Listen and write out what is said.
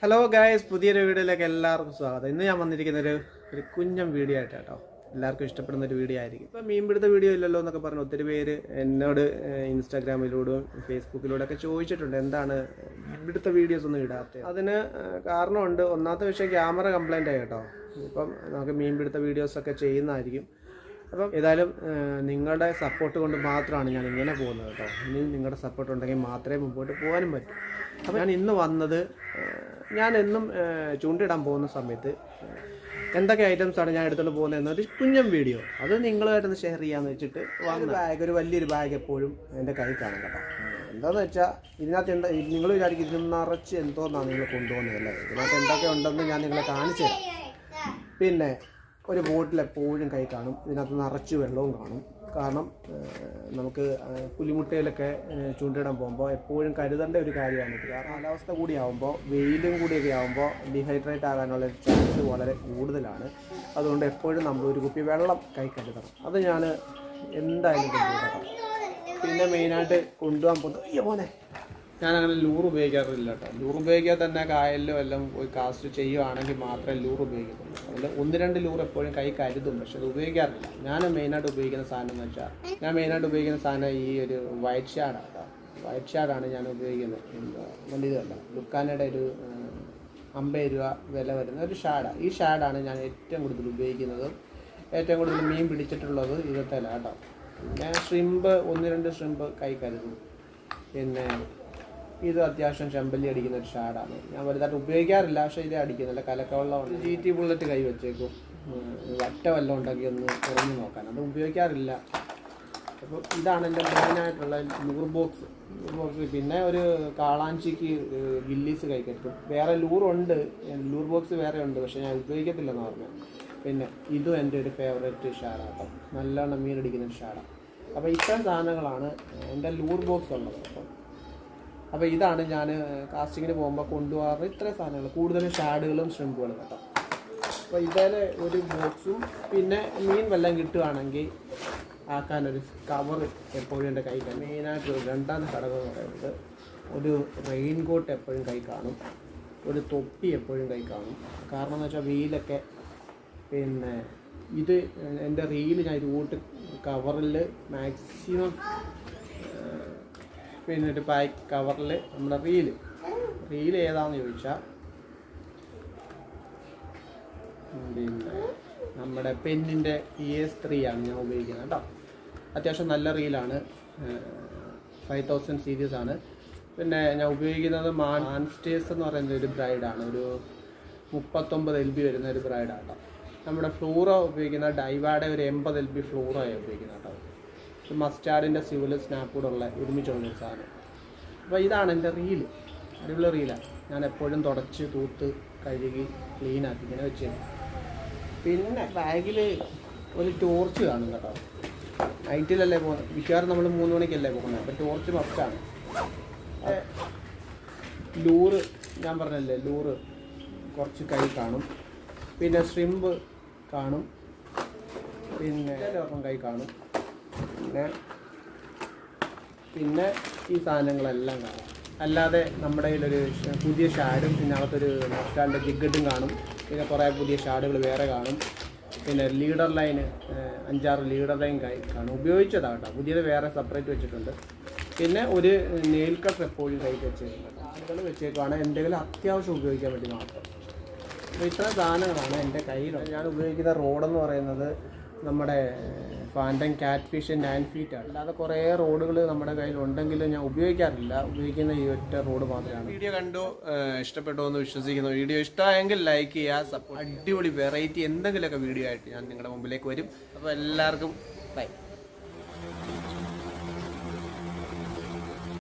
Hello guys പുതിയൊരു വീഡിയോയിലേക്ക് എല്ലാവർക്കും സ്വാഗതം. ഇന്ന് ഞാൻ വന്നിരിക്കുന്ന ഒരു ഒരു കുഞ്ഞൻ വീഡിയോ ആയിട്ട് കേട്ടോ. എല്ലാവർക്കും ഇഷ്ടപ്പെടുന്ന ഒരു വീഡിയോ ആയിരിക്കും. ഇപ്പം മീൻപിടുത്ത വീഡിയോ ഇല്ലല്ലോ എന്നൊക്കെ പറഞ്ഞ് ഒത്തിരി പേര് എന്നോട് ഇൻസ്റ്റാഗ്രാമിലൂടെയും ഫേസ്ബുക്കിലൂടെ ഒക്കെ ചോദിച്ചിട്ടുണ്ട് എന്താണ് മീൻപിടുത്ത വീഡിയോസ് ഒന്നും ഇടാത്തത്? അതിന് കാരണമുണ്ട്. ഒന്നാമത്തെ വിഷയം ക്യാമറ കംപ്ലൈന്റ് ആയി കേട്ടോ. ഇപ്പം നമുക്ക് മീൻപിടുത്ത വീഡിയോസൊക്കെ ചെയ്യുന്നതായിരിക്കും. അപ്പം ഏതായാലും നിങ്ങളുടെ സപ്പോർട്ട് കൊണ്ട് മാത്രമാണ് ഞാൻ ഇങ്ങനെ പോകുന്നത് കേട്ടോ. ഇനി നിങ്ങളുടെ സപ്പോർട്ട് ഉണ്ടെങ്കിൽ മാത്രമേ മുമ്പോട്ട് പോകാനും പറ്റൂ. അപ്പോൾ ഞാൻ ഇന്ന് വന്നത് ഞാൻ എന്നും ചൂണ്ടിടാൻ പോകുന്ന സമയത്ത് എന്തൊക്കെ ഐറ്റംസാണ് ഞാൻ എടുത്തുകൊണ്ട് പോകുന്നത് എന്നൊരു കുഞ്ഞൻ വീഡിയോ അത് നിങ്ങളുമായിട്ടൊന്ന് ഷെയർ ചെയ്യാന്ന് വെച്ചിട്ട് വാങ്ങുന്ന ബാഗ് ഒരു വലിയൊരു ബാഗ് എപ്പോഴും എന്റെ കയ്യിൽ കാണും കേട്ടോ. എന്താണെന്ന് വെച്ചാൽ ഇതിനകത്ത് എന്താ നിങ്ങൾ വിചാരിക്കും ഇതിൽ നിറച്ച് എന്തോന്നാണ് നിങ്ങൾ കൊണ്ടുപോകുന്നത് അല്ലേ? ഇതിനകത്ത് എന്തൊക്കെ ഉണ്ടെന്ന് ഞാൻ നിങ്ങളെ കാണിച്ചു തരാം. പിന്നെ ഒരു ബോട്ടിൽ എപ്പോഴും കൈ കാണും. ഇതിനകത്ത് നിറച്ച് വെള്ളവും കാണും. കാരണം നമുക്ക് പുലിമുട്ടയിലൊക്കെ ചൂണ്ടിടാൻ പോകുമ്പോൾ എപ്പോഴും കരുതേണ്ട ഒരു കാര്യമാണ് കാരണം കാലാവസ്ഥ കൂടിയാവുമ്പോൾ വെയിലും കൂടിയൊക്കെ ആകുമ്പോൾ ഡീഹൈഡ്രേറ്റ് ആകാനുള്ള ചാൻസ് വളരെ കൂടുതലാണ്. അതുകൊണ്ട് എപ്പോഴും നമ്മൾ ഒരു കുപ്പി വെള്ളം കൈ കരുതണം. അത് ഞാൻ എന്തായാലും കൊണ്ടുപോകണം പിന്നെ മെയിനായിട്ട് കൊണ്ടുപോകാൻ പോകുന്നത് അയ്യോ ഞാനങ്ങനെ ലൂർ ഉപയോഗിക്കാറില്ല കേട്ടോ ലൂർ ഉപയോഗിക്കാതെ തന്നെ കായലിലോ എല്ലാം പോയി കാസ്റ്റ് ചെയ്യുവാണെങ്കിൽ മാത്രമേ ലൂർ ഉപയോഗിക്കത്തുള്ളൂ. അതുകൊണ്ട് ഒന്ന് രണ്ട് ലൂർ എപ്പോഴും കൈ കരുതും പക്ഷെ അത് ഉപയോഗിക്കാറില്ല. ഞാൻ മെയിനായിട്ട് ഉപയോഗിക്കുന്ന സാധനം എന്ന് വെച്ചാൽ ഞാൻ മെയിനായിട്ട് ഉപയോഗിക്കുന്ന സാധനം ഈ ഒരു വൈറ്റ് ഷാഡാണ് കേട്ടോ വൈറ്റ് ഷാഡാണ് ഞാൻ ഉപയോഗിക്കുന്നത്. എന്താ വലിയതല്ല ലുക്കാനയുടെ ഒരു അമ്പത് രൂപ വില വരുന്ന ഒരു ഷാഡാണ് ഈ ഷാഡാണ് ഞാൻ ഏറ്റവും കൂടുതൽ ഉപയോഗിക്കുന്നത്. ഏറ്റവും കൂടുതൽ മീൻ പിടിച്ചിട്ടുള്ളത് ഇതത്തല്ല കേട്ടോ ഞാൻ ഷ്രിമ്പ് ഒന്ന് രണ്ട് ഷ്രിമ്പ് കൈ കരുതും. പിന്നെ ഇത് അത്യാവശ്യം ചെമ്പല്ലി അടിക്കുന്ന ഒരു ഷാഡാണ്. ഞാൻ വലുതായിട്ട് ഉപയോഗിക്കാറില്ല പക്ഷേ ഇത് അടിക്കുന്നില്ല. കലക്കവെള്ളം ജി ടി ബുള്ളറ്റ് കൈ വെച്ചേക്കും. വറ്റ വല്ലതും ഉണ്ടാക്കി ഒന്ന് തുറന്ന് നോക്കാൻ അത് ഉപയോഗിക്കാറില്ല. അപ്പോൾ ഇതാണ് എന്റെ മെയിനായിട്ടുള്ള ലൂർ ബോക്സ് ലൂർ ബോക്സ് പിന്നെ ഒരു കാളാഞ്ചിക്ക് ഗില്ലീസ് കൈ കെട്ടും. വേറെ ലൂറുണ്ട് ലൂർ ബോക്സ് വേറെ ഉണ്ട് പക്ഷേ ഞാൻ ഉപയോഗിക്കത്തില്ലെന്ന് പറഞ്ഞു. പിന്നെ ഇതും എന്റെ ഒരു ഫേവറേറ്റ് ഷാഡാട്ടോ. നല്ലോണം മീൻ അടിക്കുന്ന ഒരു ഷാഡാണ് അപ്പോൾ ഇത്തരം സാധനങ്ങളാണ് എന്റെ ലൂർ ബോക്സ് ഉള്ളത്. അപ്പം അപ്പോൾ ഇതാണ് ഞാൻ കാസ്റ്റിങ്ങിന് പോകുമ്പോൾ കൊണ്ടുപോകാറ് ഇത്രയും സാധനങ്ങൾ കൂടുതലും ഷാഡുകളും ഷ്രിമ്പുകളും കേട്ടോ. അപ്പോൾ ഇതേലെ ഒരു ബോക്സും പിന്നെ മീൻ വല്ലതും കിട്ടുകയാണെങ്കിൽ ആക്കാനൊരു കവർ എപ്പോഴും എന്റെ കൈ മെയിനായിട്ട് ഒരു രണ്ടാമത്തെ ഘടകം എന്ന് പറയുന്നത് ഒരു റെയിൻ കോട്ട് എപ്പോഴും കൈ കാണും. ഒരു തൊപ്പി എപ്പോഴും കൈ കാണും. കാരണം എന്ന് വെച്ചാൽ വെയിലൊക്കെ പിന്നെ ഇത് എന്റെ റീൽ ഞാൻ ഇതുകൂട്ട് കവറിൽ മാക്സിമം പിന്നെ ഒരു പാക്ക് കവറിൽ നമ്മുടെ റീൽ. റീൽ ഏതാണെന്ന് ചോദിച്ചാൽ പിന്നെ നമ്മുടെ പെന്നിന്റെ പി എസ് ത്രീ ആണ് ഞാൻ ഉപയോഗിക്കുന്നത് കേട്ടോ. അത്യാവശ്യം നല്ല റീലാണ്. ഫൈവ് തൗസൻഡ് സീരീസ് ആണ്. പിന്നെ ഞാൻ ഉപയോഗിക്കുന്നത് മാൻസ്റ്റേഴ്സ് എന്ന് പറയുന്ന ഒരു ബ്രൈഡാണ്. ഒരു മുപ്പത്തൊമ്പത് എൽ ബി വരുന്ന ഒരു ബ്രൈഡാണ് കേട്ടോ. നമ്മുടെ ഫ്ലൂറോ ഉപയോഗിക്കുന്ന ഡൈവാടെ ഒരു എൺപത് എൽ ബി ഫ്ലൂറോയാണ് ഉപയോഗിക്കുന്നത് കേട്ടോ. ഇത് മസ്റ്റാർഡിന്റെ സിവിൽ സ്നാപ്പൂടുള്ള ഒരുമിച്ചുള്ള ഒരു സാധനം. അപ്പോൾ ഇതാണ് എന്റെ റീൽ അടിപൊളി റീലാണ് ഞാൻ എപ്പോഴും തുടച്ച് തൂത്ത് കഴുകി ക്ലീൻ ആക്കി ഇങ്ങനെ വെച്ചേക്കും പിന്നെ ബാഗിൽ ഒരു ടോർച്ച് കാണും കേട്ടോ. നൈറ്റിലല്ലേ പോകുന്നത്? മിക്കവാറും നമ്മൾ മൂന്ന് മണിക്കല്ലേ പോകുന്നത്. അപ്പോൾ ടോർച്ച് മസ്റ്റാണ് ലൂറ് ഞാൻ പറഞ്ഞല്ലേ ലൂറ് കുറച്ച് കൈ കാണും. പിന്നെ ശ്രിമ്പ് കാണും. പിന്നെ കൈ കാണും. പിന്നെ പിന്നെ ഈ സാധനങ്ങളെല്ലാം കാണും. അല്ലാതെ നമ്മുടെ കയ്യിലൊരു പുതിയ ഷാഡും പിന്നെ അകത്തൊരു നൊസ്റ്റാലിന്റെ ജിഗഡും കാണും. പിന്നെ കുറേ പുതിയ ഷാഡുകൾ വേറെ കാണും. പിന്നെ ലീഡർ ലൈന് അഞ്ചാറ് ലീഡർ ലൈൻ കാണും. ഉപയോഗിച്ചതാണ് കേട്ടോ. പുതിയത് വേറെ സെപ്പറേറ്റ് വെച്ചിട്ടുണ്ട്. പിന്നെ ഒരു നെയിൽ കട്ട് എപ്പോഴും കൈ വെച്ചിട്ടുണ്ട് ആളുകൾ വെച്ചേക്കുവാണ്. എന്തെങ്കിലും അത്യാവശ്യം ഉപയോഗിക്കാൻ വേണ്ടി മാത്രം. അപ്പോൾ ഇത്ര സാധനങ്ങളാണ് എന്റെ കയ്യിലുള്ളത്. ഞാൻ ഉപയോഗിക്കുന്ന റോഡെന്ന് പറയുന്നത് നമ്മുടെ ഫാന്റം കാറ്റ് ഫിഷ് നയൻ ഫീറ്റ് ആണ്. അല്ലാതെ കുറേ റോഡുകൾ നമ്മുടെ കയ്യിൽ ഉണ്ടെങ്കിലും ഞാൻ ഉപയോഗിക്കാറില്ല. ഉപയോഗിക്കുന്ന ഈ ഒറ്റ റോഡ് മാത്രമാണ്. വീഡിയോ കണ്ടു ഇഷ്ടപ്പെട്ടു എന്ന് വിശ്വസിക്കുന്നു. വീഡിയോ ഇഷ്ടമായെങ്കിൽ ലൈക്ക് ചെയ്യുക സപ്പോർട്ട് അടിപൊളി വെറൈറ്റി എന്തെങ്കിലുമൊക്കെ വീഡിയോ ആയിട്ട് ഞാൻ നിങ്ങളുടെ മുമ്പിലേക്ക് വരും. അപ്പോൾ എല്ലാവർക്കും ബൈ